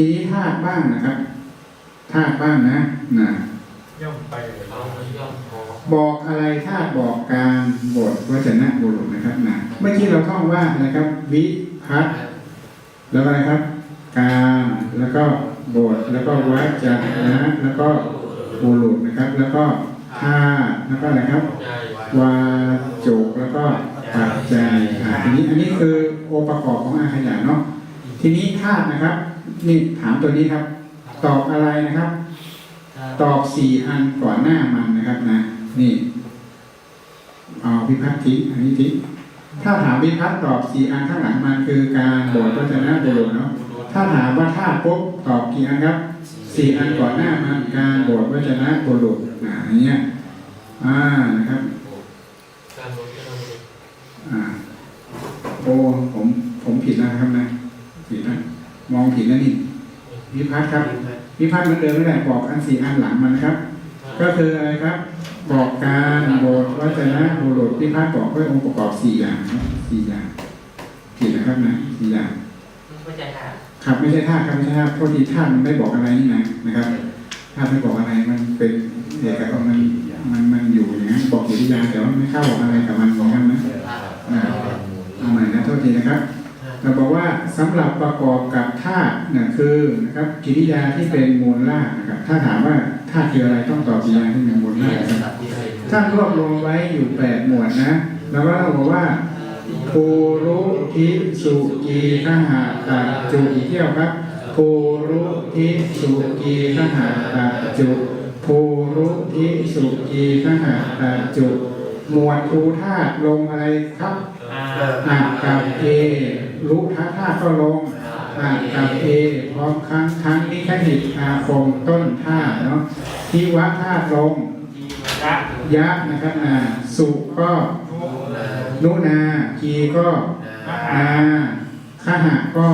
ทีนี้ธาตุบ้างนะครับธาตุบ้างนะนะย่อมไปเขาย่อมพอบอกอะไรธาตุบอกการบทวจนะบุรุษนะครับนะเมื่อกี้เราท่องว่านะครับ วิพัฒน์แล้วก็อะไรครับ การแล้วก็บทแล้วก็วัจนะแล้วก็บุรุษนะครับ แล้วก็ธาตุแล้วก็อะไรครับใจวาจุกแล้วก็ปัจจัยอ่าทีนี้อันนี้คือองค์ประกอบของอาขยานเนาะทีนี้ธาตุนะครับ นี่ถามตัวนี้ครับ ตอบอะไรนะครับ ตอบสี่อันก่อนหน้ามันนะครับนะ นี่เอาวิพัฒน์ทิ้งอันนี้ทิ้งถ้าถามวิพัฒน์ตอบสี่อันข้างหลังมันคือการบทวัจนะบุรุษเนาะถ้าถามว่าธาตุปุ๊บตอบกี่อันครับสี่อันก่อนหน้ามันการบทวัจนะบุรุษอ่าอย่างเงี้ยอ่านะครับการลดก็ต้องลดอ่าโอ้ผมผมผิดนะครับนะผิดนะ มองผิดนะนี่วิพัฒน์ครับวิพัฒน์เหมือนเดิมไม่ได้บอกอันสี่อันหลังมันนะครับ ก็คืออะไรครับ บอกการบทวัจนะบุรุษวิพัฒน์บอกด้วยองค์ประกอบสี่อย่างครับสี่อย่างผิดนะครับนะสี่อย่างไม่ใช่ค่ะครับไม่ใช่ท่าตุครับไม่ใช่ท่าตุโทษทีท่าตุมันไม่บอกอะไรนี่นะนะครับท่าตุไม่บอกอะไรมันเป็นเอกลักษณ์มันมันมันอยู่อย่างนั้นบอกกิริยาแต่ว่าไม่เข้าบอกอะไรกับมันอย่างนั้นนะอ่าเอาใหม่นะโทษทีนะครับ เราบอกว่าสำหรับประกอบกับธาตุนี่ยคือนะครับกิริยาที่เป็นมูลรานะครับถ้าถามว่าธาตุคืออะไรต้องตอบกิริยาที่เป็นมูลรานะครับท่านรวบรวมไว้อยู่แปดหมวดนะแล้วก็เราบอกว่าภูรุทิสุกีขหาตาจุอีกเที่ยวครับภูรุทิสุกีขหาตาจุภูรุทิสุกีขหาตาจุ หมวดภูธาตุลงอะไรครับอ่านกับเอรู้ท่าท่าก็ลงอ่านกับเอพร้อมครั้งครั้งนี้ขหิตอาคมต้นท่าเนาะที่วัดท่าลงยะยะนะครับนาสุก็นุนากีก็นาขหะก็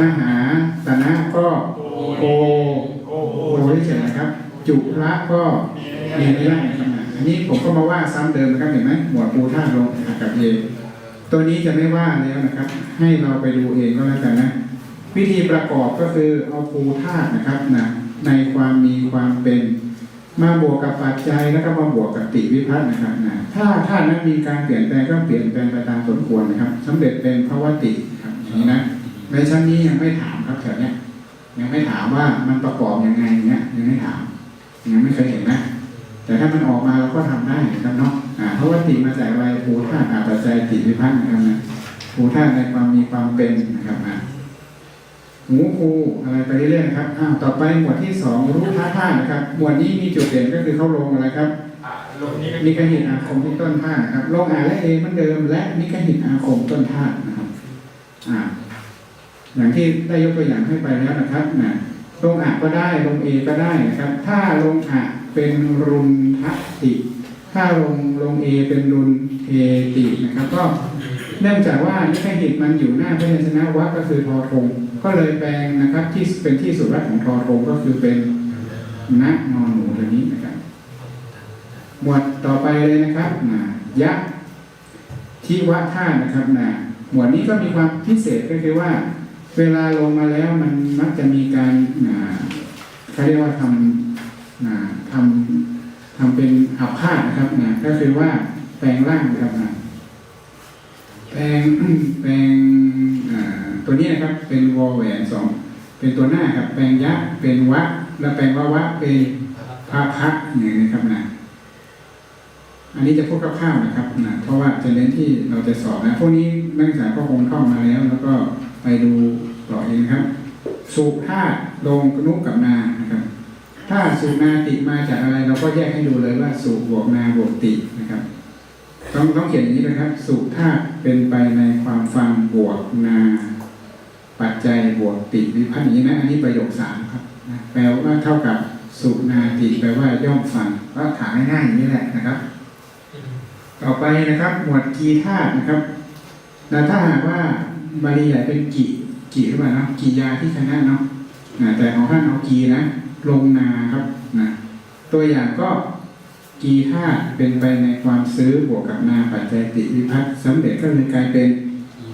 มหาตนะก็โกโกโอ้ยเฉยนะครับ จุระก็เรียนได้นะครับนะ อันนี้ผมก็มาว่าซ้ำเดิมนะครับเห็นไหมหมวดภูธาตุลงกับเอตัวนี้จะไม่ว่าแล้วนะครับ ให้เราไปดูเองก็แล้วกันนะ วิธีประกอบก็คือเอาภูธาตุนะครับนะในความมีความเป็นมาบวกกับปัจจัยแล้วก็มาบวกกับติวิพัฒน์นะครับนะถ้าธาตุนั้นมีการเปลี่ยนแปลงก็เปลี่ยนแปลงไปตามสมควรนะครับสำเร็จเป็นภาวติครับอย่างนี้นะในชั้นนี้ยังไม่ถามครับแถวเนี้ยยังไม่ถามว่ามันประกอบยังไงเนี้ยยังไม่ถามยังไม่เคยเห็นนะ แต่ถ้ามันออกมาเราก็ทำได้นะครับเนาะอ่าเพราะว่าติมาจากอะไรภูธาตุอาปัจจัยติวิพัฒน์นะครับนะภูธาตุในความมีความเป็นนะครับนะหูภูอะไรไปเรื่อยๆนะครับอ้าวต่อไปหมวดที่สองรู้ท่าธาตุนะครับ หมวดนี้มีจุดเด่นก็คือเข้าลงอะไรครับอ่าลงนี้ก็นิกหิตอาคมที่ต้นธาตุนะครับลงอาและเอเหมือนเดิม และนิกหิตอาคมต้นธาตุนะครับ อ่า อย่างที่ได้ยกตัวอย่างให้ไปแล้วนะครับนะลงอะก็ได้ลงเอก็ได้นะครับ ถ้าลงอะ เป็นรุนทติ ถ้าลงลงเอเป็นรุนเทตินะครับ ก็เนื่องจากว่านิกหิตมันอยู่หน้าพยัญชนะวรรคก็คือทอทงก็เลยแปลงนะครับที่เป็นที่สุดแรกของทอทงก็คือเป็นนักนอนหนูตัวนี้นะครับหมวดต่อไปเลยนะครับนะยะทิวะธานะครับนะหมวดนี้ก็มีความพิเศษก็คือว่า เวลาลงมาแล้วมันมักจะมีการนะเขาเรียกว่าทำนะทำทำเป็นอับพาตุนะครับนะก็คือว่าแปลงร่างนะครับนะแปลงแปลงตัวนี้นะครับ เป็นวอแหวนสองเป็นตัวหน้าครับ แปลงยะเป็นวะ แล้วแปลงวะวะเป็นพระพักอย่างนี้นะครับนะอันนี้จะพูดคร่าวๆนะครับนะเพราะว่าจะเน้นที่เราจะสอบนะพวกนี้นักศึกษาก็คงท่องมาแล้ว แล้วก็ไปดูต่อเองครับ สุธาตุลงนุกับนานะครับ ถ้าสุนาติมาจากอะไรเราก็แยกให้ดูเลยว่าสุบวกนาบวกตินะครับต้องต้องเขียนอย่างนี้นะครับ สุธาตุเป็นไปในความฟังบวกนา ปัจจัยบวกติวิพัฒน์อย่างนี้นะอันนี้ประโยคสามครับแปลว่าเท่ากับสุนาติแปลว่าย่อมฟังก็ถามง่ายๆอย่างนี้แหละนะครับ ต่อไปนะครับ หมวดกีธาตุนะครับแล้วถ้าหากว่าบาลีใหญ่เป็นกีกีหรือเปล่าเนาะกียาที่คณะเนาะแต่ของท่านเอากีนะ ลงนาครับนะตัวอย่างก็กีธาเป็นไปในความซื้อบวกกับนาปัจจัยติวิพัฒน์สำเร็จก็เลยกลายเป็น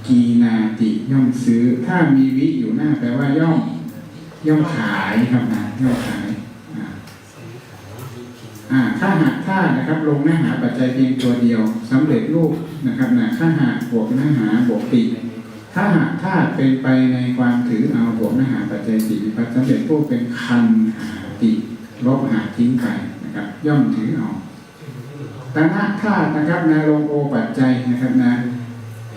กีนาติย่อมซื้อ ถ้ามีวิอยู่หน้าแปลว่าย่อม ย่อมขายครับนะย่อมขายอ่าอ่าถ้าหากถ้านะครับ ลงเนื้อหาปัจจัยเพียงตัวเดียวสำเร็จรูปนะครับนะถ้าหากบวกเนื้อหาบวกปี ถ้าหากถ้าเป็นไปในความถือเอาบวกเนื้อหาปัจจัยสี่วิพัฒน์สำเร็จรูปเป็นคันหาติลบหาทิ้งไปนะครับ ย่อมถือเอาแต่หน้าธาตุนะครับนะลงโอปัจจัยนะครับนะ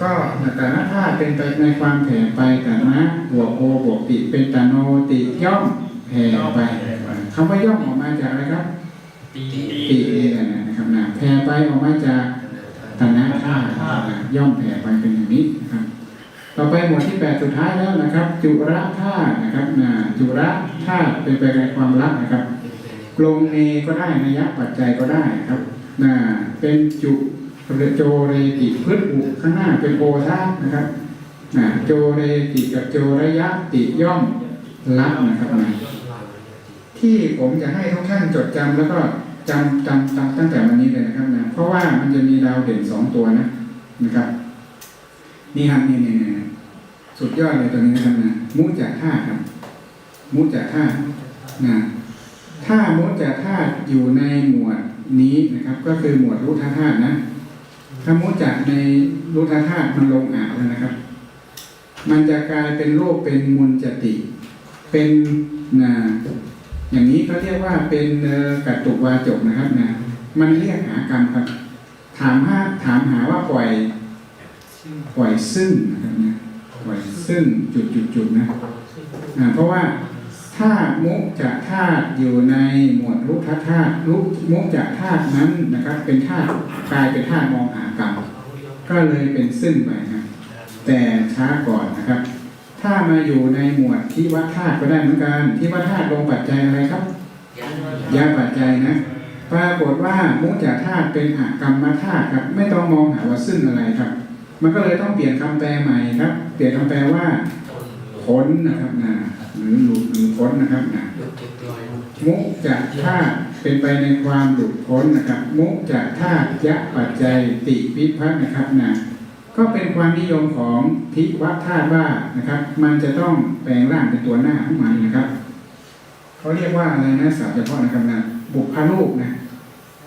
ก็แต่ละธาตุเป็นไปในความแผ่ไปแต่นะบวกโอบวกติเป็นตโนติย่อมแผ่ไปคำว่าย่อมออกมาจากอะไรครับตีตินี่แหละนะครับนะแผ่ไปออกมาจากตนะธาตุนะย่อมแผ่ไปเป็นอย่างนี้นะครับ ต่อไปหมวดที่แปดสุดท้ายแล้วนะครับ จุระธาตุนะครับนะจุระธาตุเป็นไปในความรักนะครับลงเอก็ได้นัยยะปัจจัยก็ได้ครับนะเป็นจุโจเรติพฤตอุข้างหน้าเป็นโอทานะครับนะโจเรติกับโจระยะติย่อมรับนะครับนะที่ผมจะให้ทุกท่านจดจำแล้วก็จำจำจำตั้งแต่วันนี้เลยนะครับนะเพราะว่ามันจะมีดาวเด่นสองตัวนะนะครับนี่ครับนี่นี่นี่ สุดยอดเลยตัวนี้นะครับนะมุจจาธาตุครับ มุจจาธาตุนะถ้ามุจจาธาตุอยู่ในหมวดนี้นะครับ ก็คือหมวดรุทธาตุนะ ถ้ามุจจาในรุทธาตุมันลงอ่าวแล้วนะครับ มันจะกลายเป็นรูปเป็นมุลจติ เป็นนะอย่างนี้เขาเรียกว่าเป็นกัตตุวาจกนะครับนะมันเรียกหากรรมครับ ถามหาถามหาว่าปล่อย ปล่อยซึ่งนะครับนะ ปล่อยซึ่งจุดจุดจุดๆๆนะอ่าเพราะว่าถ้ามุจะธาตุอยู่ในหมวดรุกขธาตุรุกมุจะธาตุนั้นนะครับ เป็นธาตุกลายเป็นธาตุมองหากรรมก็เลยเป็นซึ่งไปนะแต่ช้าก่อนนะครับ ถ้ามาอยู่ในหมวดที่วัธาตุก็ได้เหมือนกันที่วัธาตุลงปัจจัยอะไรครับยาปัจจัยนะปรากฏว่ามุจาธาตุเป็นอากรรมธาตุครับ ไม่ต้องมองหาว่าซึ่งอะไรครับ มันก็เลยต้องเปลี่ยนคำแปลใหม่ครับ เปลี่ยนคำแปลว่าพ้นนะครับนะหรือหลุดหรือพ้นนะครับนะมุจะธาตุเป็นไปในความหลุดพ้นนะครับ มุจะธาตุยะปัจจัยติวิพัฒนะครับนะก็เป็นความนิยมของทิวัฏธาตุว่านะครับ มันจะต้องแปลงร่างเป็นตัวหน้าของมันนะครับเขาเรียกว่าอะไรนะศัพท์เฉพาะนะครับนะบุพรูปนะ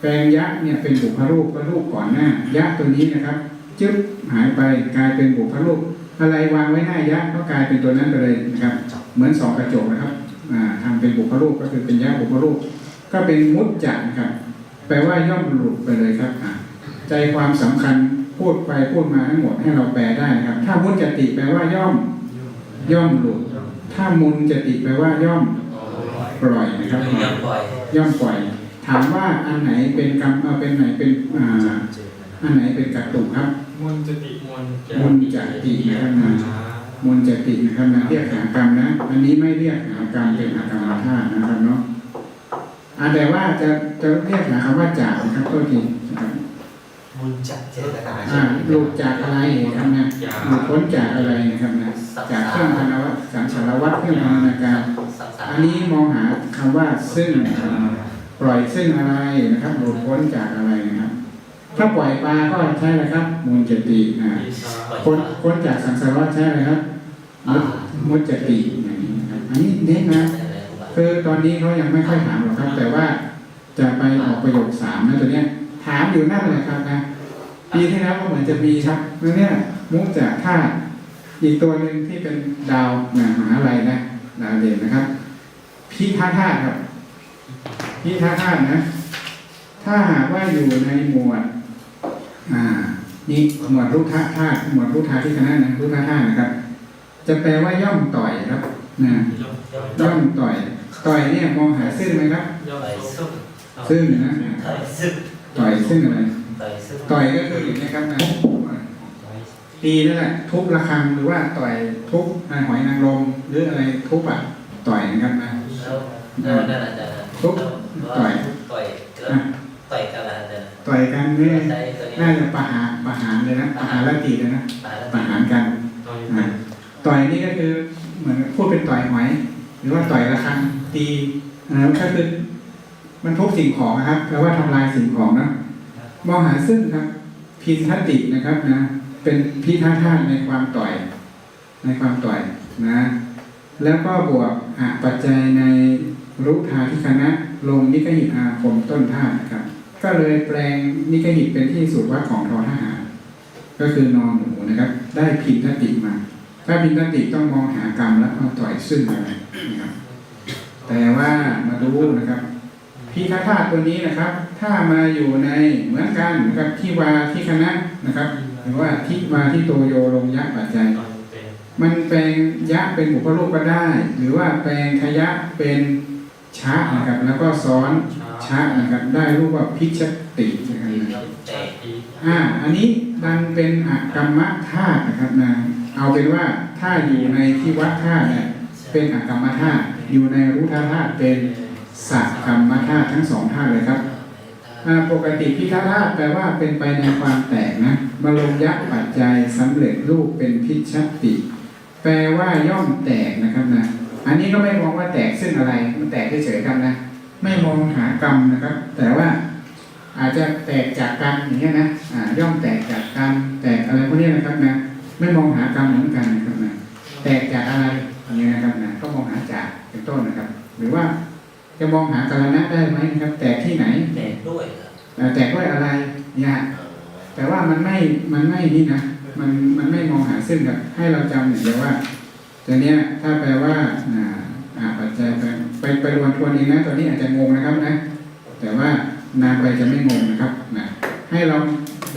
แปลงยะเนี่ยเป็นบุพรูปก็รูปก่อนหน้ายะตัวนี้นะครับ จึ๊บหายไปกลายเป็นบุพรูปอะไรวางไว้หน้ายะก็กลายเป็นตัวนั้นไปเลยนะครับ เหมือนสองกระจกนะครับอ่าทำเป็นบุครูปก็คือเป็นยะบุครูป ก็เป็นมุจจะนะครับ แปลว่าย่อมหลุดไปเลยครับใจความสำคัญพูดไปพูดมาทั้งหมดให้เราแปลได้ครับ ถ้ามุจจติแปลว่าย่อม ย่อมหลุด ถ้ามุนจติแปลว่าย่อมปล่อยนะครับ ย่อมปล่อยย่อมปล่อย ถามว่าอันไหนเป็นกรรมเอ่อเป็นไหนเป็นอ่าอันไหนเป็นกัตตุครับ มุนจติมนมุนจตินะครับนะมนจตินะครับนะเรียกหากรรมนะ อันนี้ไม่เรียกหากรรมเป็นอากรรมธาตุนะครับเนาะอ่าแต่ว่าจะจะเรียกหาคำว่าจากนะครับโทษทีนะครับมุนจัดเจตนาอ่าหลุดจากอะไรนะครับนะหลุดพ้นจากอะไรนะครับนะจากเครื่องพันวัตสังสารวัตรเครื่องพันธนาการสังสารอันนี้มองหาคำว่าซึ่งนะครับปล่อยซึ่งอะไรนะครับหลุดพ้นจากอะไรนะครับ ถ้าปล่อยปลาก็ใช่เลยครับ มูลจติอ่าพ้นพ้นจากสังสารวัฏใช่ไหมครับมุดมุดจติอย่างนี้นะครับอันนี้เน้นนะคือตอนนี้เขายังไม่ค่อยถามหรอกครับ แต่ว่าจะไปออกประโยคสามนะตัวเนี้ย ถามอยู่นั่นเลยครับนะปีที่แล้วก็เหมือนจะมีครับแล้วเนี่ยมุกจากธาตุอีกตัวหนึ่งที่เป็นดาวนะมหาลัยนะดาวเด่นนะครับพิธาธาตุครับพิธาธาตุนะ ถ้าหากว่าอยู่ในหมวด อ่านี่หมวดรุกขะธาตุหมวดรุกธาที่คณะนะรุกขะธาตุนะครับ จะแปลว่าย่อมต่อยครับนะย่อมต่อย ต่อยเนี่ยมองหาซึ่งไหมครับย่อมซุ่มซึ่งนะต่อยซึกต่อยซึ่งอะไรต่อยซึกต่อยก็คืออย่างนี้ครับนะตีนั่นแหละทุบระฆังหรือว่าต่อยทุบอ่าหอยนางรมหรืออะไรทุบอะต่อยนะครับนะแล้วแล้วนั่นอาจารย์ทุบต่อย ต่อยกันเนี่ยใช้ตัวนี้น่าจะประหารประหารเลยนะประหารละตีเลยนะตายแล้วประหารกันต่อยอะต่อยนี่ก็คือเหมือนพูดเป็นต่อยหอยหรือว่าต่อยระฆังตีนะครับก็คือมันทุบสิ่งของนะครับแปลว่าทำลายสิ่งของนะมองหาซึ่งครับพินทตินะครับนะ เป็นพิธาธาตุในความต่อย ในความต่อยนะ แล้วก็บวกอปัจจัยในรุทาธิคณะลงนิกหิตอาคมต้นธาตุนะครับ ก็เลยแปลงนิกหิตเป็นที่สุดวัดของทอทหาร ก็คือนอนหนูนะครับ ได้พินทติมา ถ้าพินทติต้องมองหากรรมแล้วเอาต่อยซึ่งอะไรนะครับ แต่ว่ามาดูนะครับพิคธาตุตัวนี้นะครับ ถ้ามาอยู่ในเหมือนกันนะครับที่วาที่คณะนะครับ หรือว่าทิวาที่โตโยลงยะปัจจัยมันแปลงยะเป็นบุพรูปก็ได้ หรือว่าแปลงขยะเป็นชะนะครับ แล้วก็ซ้อน ชะนะครับ ได้รูปว่าพิชตินะครับที่นะย่อมแตกอีกอ่าอันนี้ดันเป็นอกรรมธาตุนะครับนะเอาเป็นว่าถ้าอยู่ในที่วัดธาตุเนี่ยเป็นอกรรมธาตุอยู่ในรูทธาตุเป็นสักกรรมธาตุทั้งสองธาตุเลยครับอ่าปกติพิฆาธาตุแปลว่าเป็นไปในความแตกนะมาลงยักษ์ปัจจัยสำเร็จรูปเป็นพิชติ แปลว่าย่อมแตกนะครับนะอันนี้ก็ไม่มองว่าแตกซึ่งอะไร มันแตกเฉยๆกันนะ ไม่มองหากรรมนะครับ แต่ว่าอาจจะแตกจากกันอย่างเงี้ยนะอ่าย่อมแตกจากกันแตกอะไรพวกนี้นะครับนะ ไม่มองหากรรมเหมือนกันนะครับนะแตกจากอะไรอย่างเงี้ยนะครับนะก็มองหาจากเป็นต้นนะครับ หรือว่าจะมองหากรณะได้ไหมนะครับ แตกที่ไหนแตกด้วยเหรอเอ่อแตกด้วยอะไรเนี่ยเออแต่ว่ามันไม่ มันไม่นี่นะ มัน มันไม่มองหาซึ่งกับให้เราจำอย่างเดียวว่าตัวเนี้ยถ้าแปลว่าอ่าอ่าปัจจัย ไปไปไปรวนทวนเองนะตอนนี้อาจจะงงนะครับนะ แต่ว่านานไปจะไม่งงนะครับนะให้เรา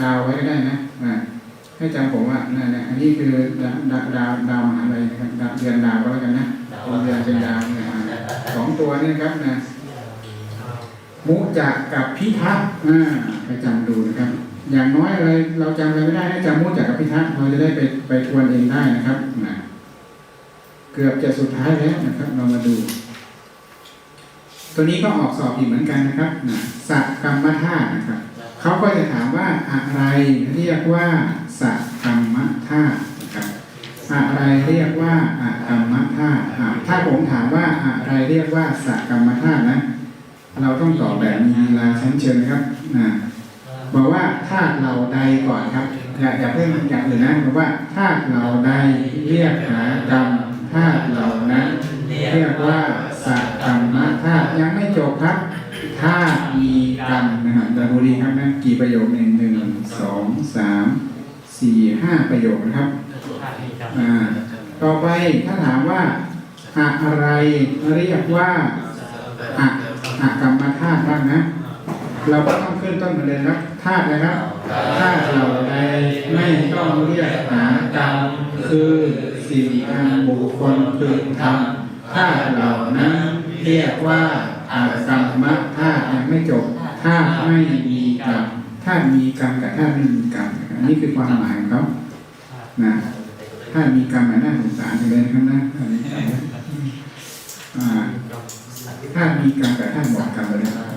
ดาวไว้ก็ได้นะนะให้จำผมว่านั่นนะอันนี้คือดาวดาวดาวดาวมหาลัยนะครับดาวเดือนดาวก็แล้วกันนะดาวเป็นเดือนเป็นดาวนี่ยอ่าสองตัวนี่ครับนะมุจักกับพิทักษ์อ่าไปจำดูนะครับ อย่างน้อยอะไรเราจำอะไรไม่ได้ให้จำมุจักกับพิทักษ์เราจะได้ไปไปทวนเองได้นะครับนะเกือบจะสุดท้ายแล้วนะครับ เรามาดู ตัวนี้ก็ออกสอบอีกเหมือนกันนะครับนะสักกรรมธาตุนะครับเขาก็จะถามว่าอะไรเรียกว่าสักกรรมธาตุนะครับอะไรเรียกว่าอากรรมธาตุถ้าผมถามว่าอะไรเรียกว่าสักกรรมธาตุนะเราต้องตอบแบบมีลาชั้นเชิญครับนะบอกว่าธาตุเราใดก่อนครับอย่าอย่าเพิ่งอย่างอื่นนะบอกว่าธาตุเราใดเรียกหากรรมธาตุเหล่า ประโยคนะครับถ้ามีกรรมอ่าต่อไปถ้าถามว่าอะไรเรียกว่าอะอะกรรมธาตุบ้างนะ เราก็ต้องขึ้นต้นเหมือนเดิมครับธาตุนะครับธาตุเราใดไม่ต้องเรียกหากรรมคือสิ่งอันบุคคลพึงทำธาตุเหล่านั้นเรียกว่าอากรรมธาตุยังไม่จบธาตุไม่มีกรรมธาตุมีกรรมกับธาตุไม่มีกรรมนะครับนี่คือความหมายของเขา นะถ้ามีกรรมน่าสงสารจังเลยนะครับนะถ้ามีกรรมแต่ท่านบอกกรรมไปแล้ว